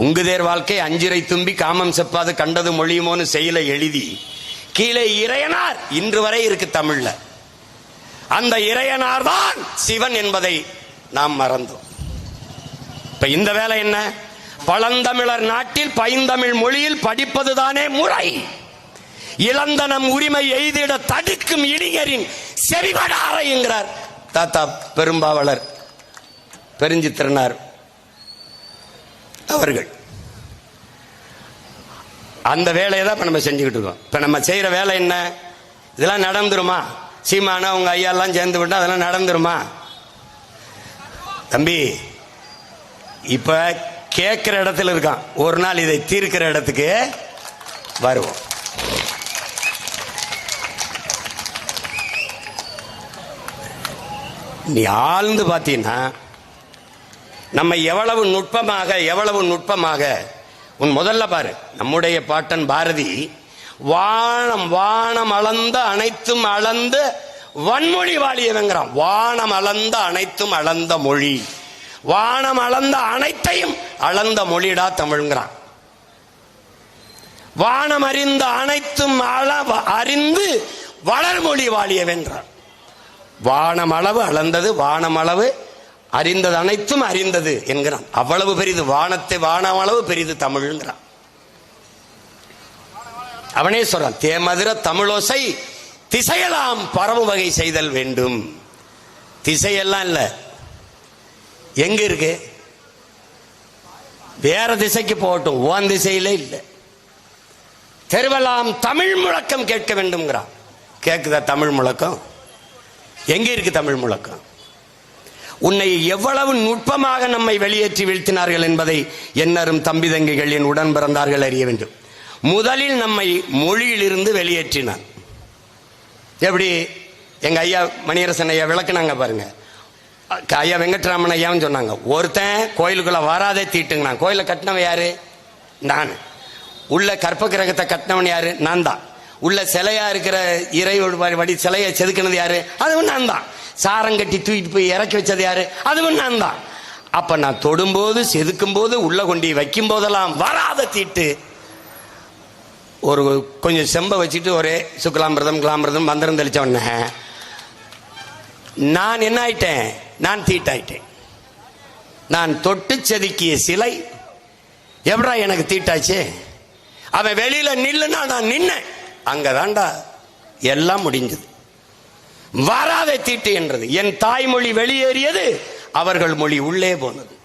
உங்குதேர் வாழ்க்கை அஞ்சிரை தும்பி காமம் செப்பாது கண்டது மொழியுமோன்னு செயல எழுதி கீழே இறையனார் இன்று வரை இருக்கு தமிழ்ல. அந்த இறையனார் தான் சிவன் என்பதை நாம் மறந்தோம். இப்ப இந்த வேலை என்ன? பழந்தமிழர் நாட்டில் பைந்தமிழ் மொழியில் படிப்பதுதானே முறை. இளந்தனம் உரிமை எய்திட தடுக்கும் இளைஞரின் செவிபடாரைங்கிறார் தாத்தா பெரும்பாவலர் பெருஞ்சித்திரனார். அவர்கள் அந்த வேலையை தான் இப்ப நம்ம செஞ்சுக்கிட்டு இருக்கோம். இப்ப நம்ம செய்யற வேலை என்ன? இதெல்லாம் நடந்துருமா? சீமானா உங்க ஐயா எல்லாம் சேர்ந்து விட்டா அதெல்லாம் நடந்துருமா? தம்பி இப்ப கேட்கிற இடத்துல இருக்கான். ஒரு நாள் இதை தீர்க்கிற இடத்துக்கு வருவோம். நீ ஆழ்ந்து பார்த்தீங்கன்னா நம்ம எவ்வளவு நுட்பமாக எவ்வளவு நுட்பமாக? உன் முதல்ல பாரு. நம்முடைய பாட்டன் பாரதி வானம் வானம் அளந்த அனைத்தும் அளந்து வன்மொழி வாழியவங்கிறான் வானம் அளந்த அனைத்தும் அளந்த மொழி. வானம் அளந்த அனைத்தையும் அளந்த மொழிடா தமிழ்ங்கிறான். வானம் அறிந்த அனைத்தும் அறிந்து வளர்மொழி வாழியவென்றான் வானமளவு அளந்தது வானமளவு அறிந்தது அனைத்தும் அறிந்தது என்கிறான். அவ்வளவு பெரிது வானத்தை வானமளவு பெரிது தமிழ்ங்கிறான் அவனே சொல்றான் தேமதுர தமிழோசை திசையெல்லாம் பரவு வகை செய்தல் வேண்டும். திசையெல்லாம் இல்ல. எங்க இருக்கு? வேற திசைக்கு போகட்டும் ஓன் திசையில இல்லை. தெருவெல்லாம் தமிழ் முழக்கம் கேட்க வேண்டும்ங்கிறான். கேட்குதா தமிழ் முழக்கம்? எங்க இருக்கு தமிழ் முழக்கம்? உன்னை எவ்வளவு நுட்பமாக நம்மை வெளியேற்றி வீழ்த்தினார்கள் என்பதை என்னரும் தம்பி தங்கைகள் என் உடன் பிறந்தார்கள் அறிய வேண்டும். முதலில் நம்மை மொழியிலிருந்து வெளியேற்றினார் எப்படி? எங்க ஐயா மணியரசன் ஐயா விளக்குனாங்க பாருங்க. ஐயா வெங்கட்ராமன் ஐயாவும் சொன்னாங்க ஒருத்தன் கோயிலுக்குள்ள வராதே தீட்டுங்க நான் கோயிலை கட்டினவன் யாரு? நான். உள்ள கற்ப கிரகத்தை கட்டினவன் யாரு? நான் தான். உள்ள சிலையா இருக்கிற இறை வடி சிலையை செதுக்கினது யாரு? அதுவும் நான் தான். சாரம் கட்டி தூக்கிட்டு போய் இறக்கி வச்சது யாரு? அதுவும் நான் தான். அப்ப நான் தொடும்போது செதுக்கும் போது உள்ள கொண்டு வைக்கும் போதெல்லாம் வராத தீட்டு. ஒரு கொஞ்சம் செம்ப வச்சுட்டு ஒரே சுக்கலாமிரதம் கிளாமிரதம் மந்திரம் தெளிச்ச உடனே நான் என்ன ஆயிட்டேன்? நான் தீட்டாயிட்டேன். நான் தொட்டு செதுக்கிய சிலை எப்படா எனக்கு தீட்டாச்சு? அவன் வெளியில நில்லுனா நான் நின்னேன். அங்கதான்டா எல்லாம் முடிஞ்சது. வர தீட்டு என்றது என் தாய்மொழி வெளியேறியது அவர்கள் மொழி உள்ளே போனது.